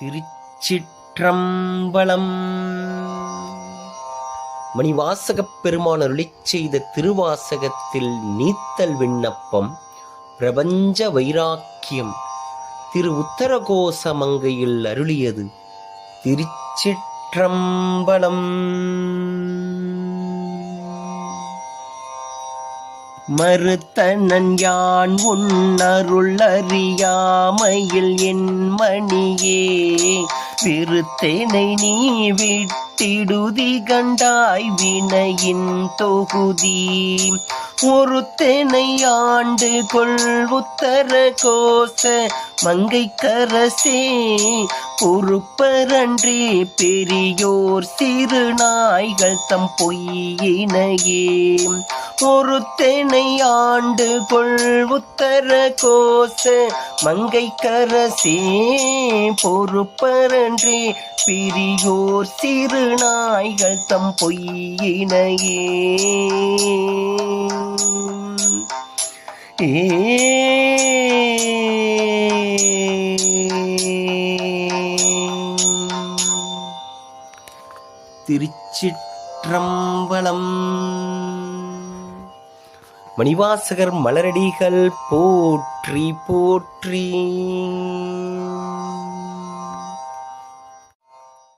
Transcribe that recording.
திருச்சிற்றம்பலம். மணிவாசகப் பெருமான் அருளி செய்த திருவாசகத்தில் நீத்தல் விண்ணப்பம் பிரபஞ்ச வைராக்கியம் திரு உத்தரகோசமங்கையில் அருளியது திருச்சிற்றம்பலம். மறுத்தனன் யான் உன்னருள் அறியாமையில் என் மணியே. விருத்தேனை நீ விட்டிடுதி கண்டாய் வினையின் தொகுதி. ஒருத்தனை ஆண்டு கொள் உத்தர கோச மங்கை கரசே பொறுப்பரன்றே பெரியோர் சிறு நாய்கள் தம் பொய்யினையே ஒருத்தனை ஆண்டு கொள் உத்தர கோச. மங்கை கரசே பொறுப்பரன்றி பிரியோர் சிறு நாய்கள் தம் பொய்யினையே. திருச்சிற்றம்பலம் மணிவாசகர் மலரடிகள் போற்றி போற்றி.